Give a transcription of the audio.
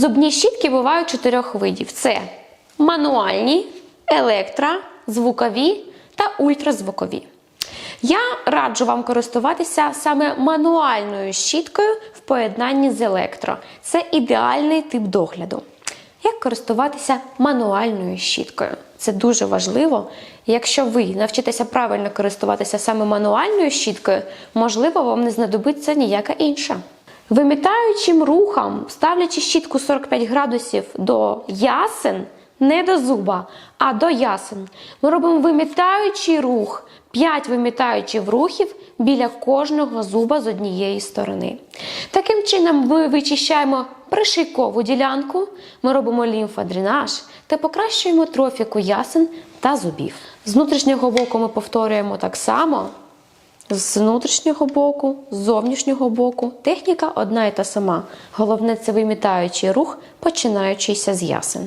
Зубні щітки бувають чотирьох видів: це мануальні, електро, звукові та ультразвукові. Я раджу вам користуватися саме мануальною щіткою в поєднанні з електро. Це ідеальний тип догляду. Як користуватися мануальною щіткою? Це дуже важливо. Якщо ви навчитеся правильно користуватися саме мануальною щіткою, можливо, вам не знадобиться ніяка інша. Вимітаючим рухом, ставлячи щітку 45 градусів до ясен, не до зуба, а до ясен, ми робимо вимітаючий рух, 5 вимітаючих рухів біля кожного зуба з однієї сторони. Таким чином, ми вичищаємо пришийкову ділянку, ми робимо лімфодренаж та покращуємо трофіку ясен та зубів. З внутрішнього боку ми повторюємо так само. З внутрішнього боку, з зовнішнього боку. Техніка одна і та сама. Головне це вимітаючий рух, починаючийся з ясен.